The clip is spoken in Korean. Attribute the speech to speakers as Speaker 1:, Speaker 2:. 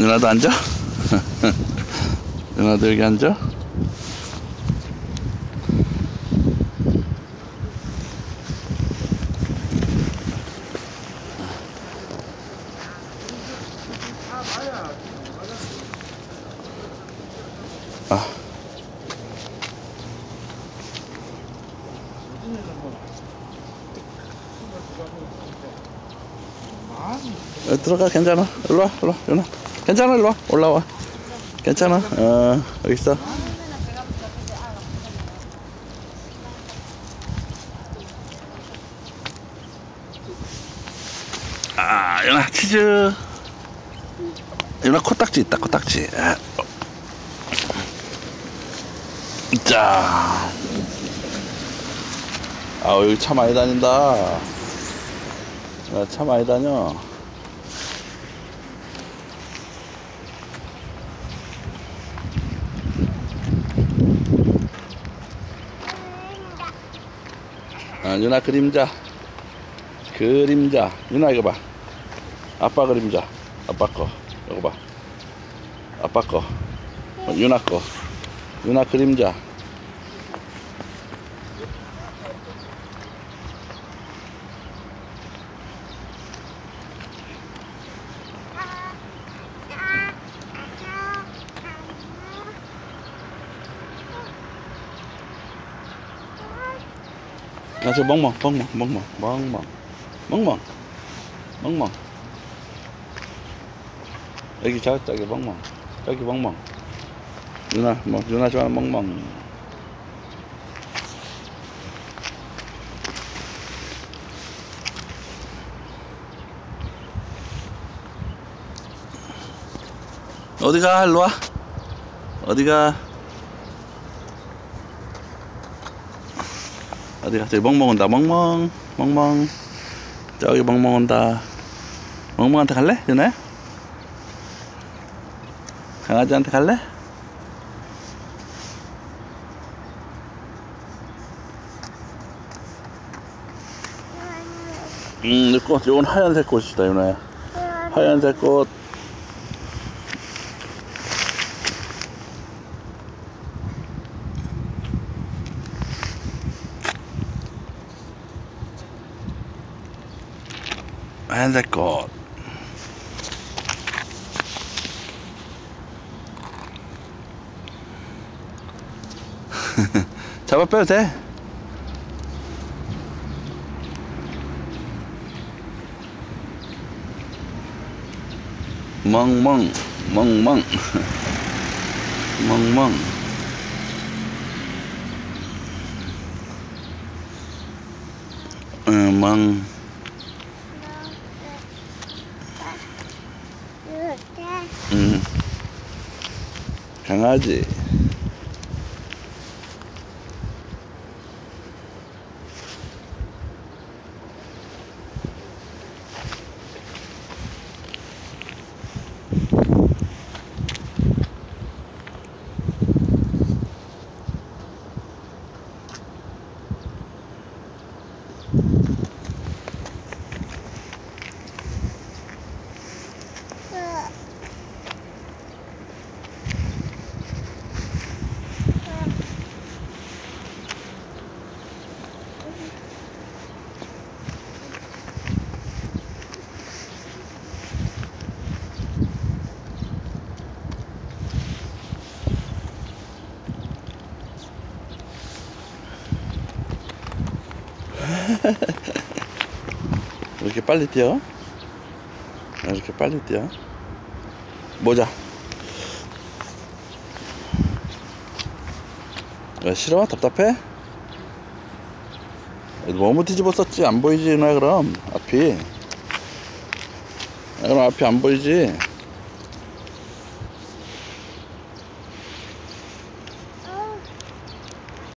Speaker 1: 누나도 앉아? 누나도 여기 앉아? 아. 어, 들어가 괜찮아 일로 와 일로 와 윤아 괜찮아 일로 와. 올라와. 괜찮아? 어 여기 있어. 아 윤아 치즈. 윤아 코딱지 있다 코딱지. 아. 자. 아, 여기 차 많이 다닌다. 야, 차 많이 다녀. 아, 유나 그림자. 그림자. 유나 이거 봐. 아빠 그림자. 아빠 거. 이거 봐. 아빠 거. 어, 유나 거. 유나 그림자. 아, 저 멍멍, 멍멍, 멍멍, 멍멍, 멍멍, 멍멍. 여기 저, 저기 멍멍, 저기 멍멍. 누나, 뭐, 누나 좋아하는 멍멍. 어디가? 일로 와. 어디가? 어디가? 저기 멍멍 온다. 멍멍, 멍멍. 저기 멍멍 온다. 멍멍한테 갈래? 윤아야? 강아지한테 갈래? 음, 이 꽃, 이건 하얀색 꽃이다, 윤아야. 하얀색 꽃. 하얀색 꽃. 잡아 빼도 돼. 멍멍, 멍멍, 멍멍. 응, 멍. 강아지. 이렇게 빨리 뛰어? 왜 이렇게 빨리 뛰어? 모자. 왜 싫어? 답답해? 너무 뒤집었었지? 안 보이지, 누나 그럼? 앞이. 그럼 앞이 안 보이지?